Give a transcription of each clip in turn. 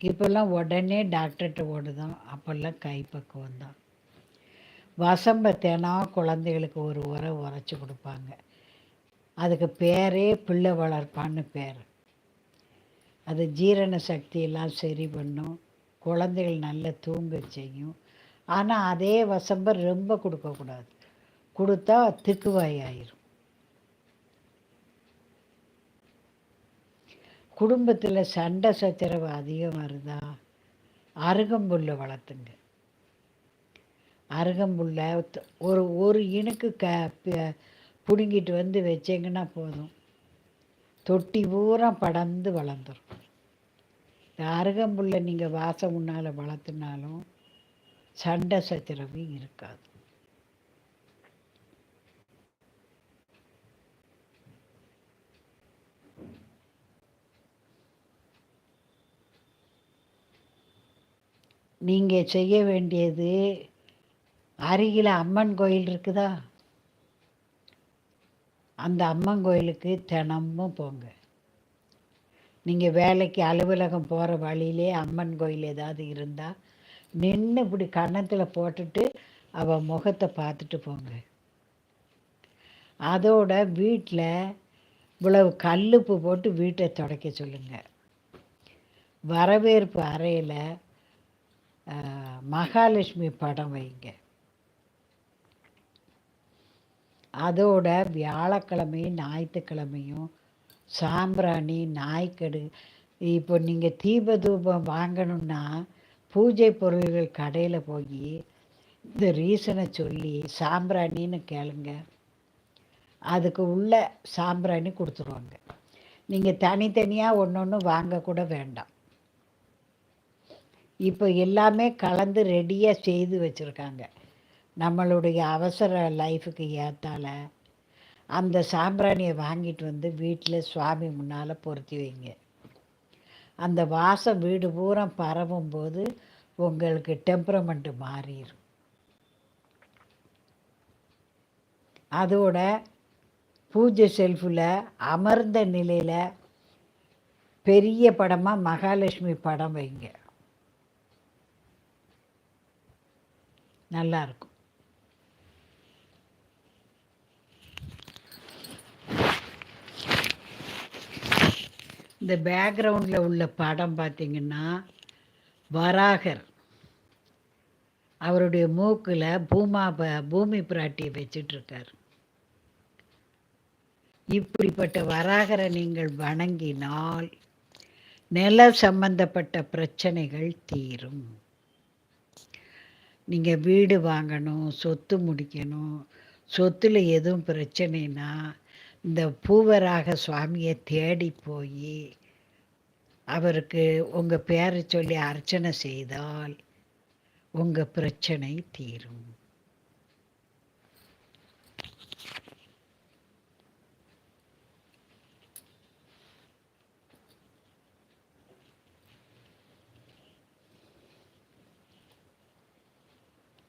இப்போல்லாம் உடனே டாக்டர்கிட்ட ஓடுதான். அப்போல்லாம் கைப்பக்குவம் தான். வசம்ப தினம் குழந்தைகளுக்கு ஒரு உரை உரைச்சி கொடுப்பாங்க. அதுக்கு பேரே பிள்ளை வளர்ப்பான்னு பேர். அது ஜீரண சக்தியெல்லாம் சரி பண்ணும். குழந்தைகள் நல்லா தூங்க செய்யும். ஆனால் அதே வசம்ப ரொம்ப கொடுக்கக்கூடாது. கொடுத்தா திக்குவாய் ஆயிரும். குடும்பத்தில் சண்டை சச்சரவு அதிகம் வருதா? அருகம்புல்லை வளர்த்துங்க. அருகம்புல்லை ஒரு ஒரு இனுக்கு க பிடுங்கிட்டு வந்து வச்சிங்கன்னா போதும். தொட்டி பூரா படர்ந்து வளர்ந்துரும். இந்த அருகம்புல்லை நீங்கள் வாசம் முன்னால் வளர்த்துனாலும் சண்டை சச்சரவு இருக்காது. நீங்கள் செய்ய வேண்டியது அருகில் அம்மன் கோயில் இருக்குதா? அந்த அம்மன் கோயிலுக்கு தினமும் போங்க. நீங்கள் வேலைக்கு அலுவலகம் போகிற வழியிலே அம்மன் கோயில் ஏதாவது இருந்தால் நின்று இப்படி கன்னத்தில் போட்டுட்டு அவள் முகத்தை பார்த்துட்டு போங்க. அதோட வீட்டில் இவ்வளவு கல்லுப்பு போட்டு வீட்டை துடைக்க சொல்லுங்கள் வரவேற்பு அறையில் மகாலட்சுமி படம் வைங்க. அதோட வியாழக்கிழமையும் ஞாயிற்றுக்கிழமையும் சாம்பிராணி நாய்க்கடு இப்போ நீங்கள் தீப தூபம் வாங்கணும்னா பூஜை பொருள்கள் கடையில் போய் இந்த ரீசனை சொல்லி சாம்பிராணின்னு கேளுங்க. அதுக்கு உள்ள சாம்பிராணி கொடுத்துருவாங்க. நீங்கள் தனித்தனியாக ஒன்று ஒன்று வாங்கக்கூட வேண்டாம். இப்போ எல்லாமே கலந்து ரெடியாக செய்து வச்சுருக்காங்க. நம்மளுடைய அவசர லைஃபுக்கு ஏற்றால அந்த சாம்பிராணியை வாங்கிட்டு வந்து வீட்டில் சுவாமி முன்னால் பொருத்தி வைங்க. அந்த வாசம் வீடு பூரா பரவும் போது உங்களுக்கு டெம்பரமெண்ட்டு மாறிடும் அதோட பூஜை செல்ஃபில் அமர்ந்த நிலையில் பெரிய படமாக மகாலட்சுமி படம் வைங்க. நல்லா இருக்கும் இந்த பேக்ரவுண்டில் உள்ள படம் பார்த்தீங்கன்னா வராகர். அவருடைய மூக்கில் பூமா ப- பூமி பிராட்டியை வச்சிட்ருக்கார். இப்படிப்பட்ட வராகரை நீங்கள் வணங்கினால் நில சம்பந்தப்பட்ட பிரச்சனைகள் தீரும். நீங்கள் வீடு வாங்கணும் சொத்து முடிக்கணும் சொத்தில் எதுவும் பிரச்சனைனா இந்த பூவராக சுவாமியை தேடி போய் அவருக்கு உங்கள் பேரை சொல்லி அர்ச்சனை செய்தால் உங்கள் பிரச்சனை தீரும்.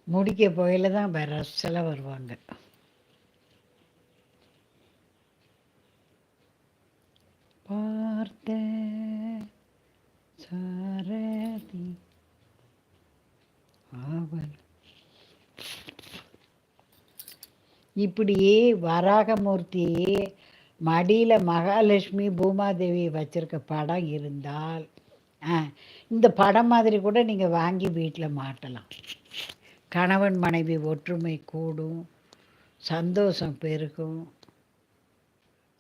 முடிக்க போயில தான் வரசல வருவாங்க. பார்த்த சாரதி ஆவல் இப்படியே வராகமூர்த்தியே மடியில் மகாலட்சுமி பூமாதேவி வச்சுருக்க படம் இருந்தால் ஆ, இந்த படம் மாதிரி கூட நீங்கள் வாங்கி வீட்டில் மாட்டலாம். கணவன் மனைவி ஒற்றுமை கூடும் சந்தோஷம் பெருகும்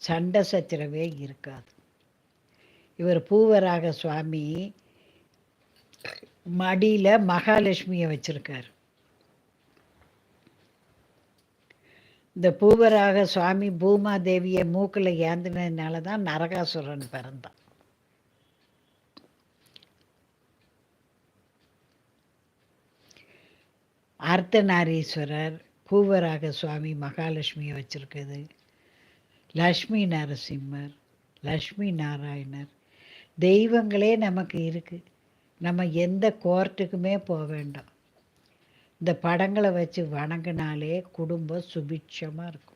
சண்டை சச்சரவே இருக்காது. இவர் பூவராக சுவாமி மடியில் மகாலட்சுமியை வச்சுருக்கார். இந்த பூவராக சுவாமி பூமாதேவியை மூக்கில் ஏந்தினதுனால தான் நரகாசுரன் பிறந்தான். அர்த்தநாரீஸ்வரர் பூவராக சுவாமி மகாலட்சுமியை வச்சுருக்குது. லக்ஷ்மி நரசிம்மர் லக்ஷ்மி நாராயணர். தெய்வங்களே நமக்கு இருக்குது நம்ம எந்த கோர்ட்டுக்குமே போக வேண்டாம். இந்த படங்களை வச்சு வணங்கினாலே குடும்பம் சுபிட்சமாக இருக்கும்.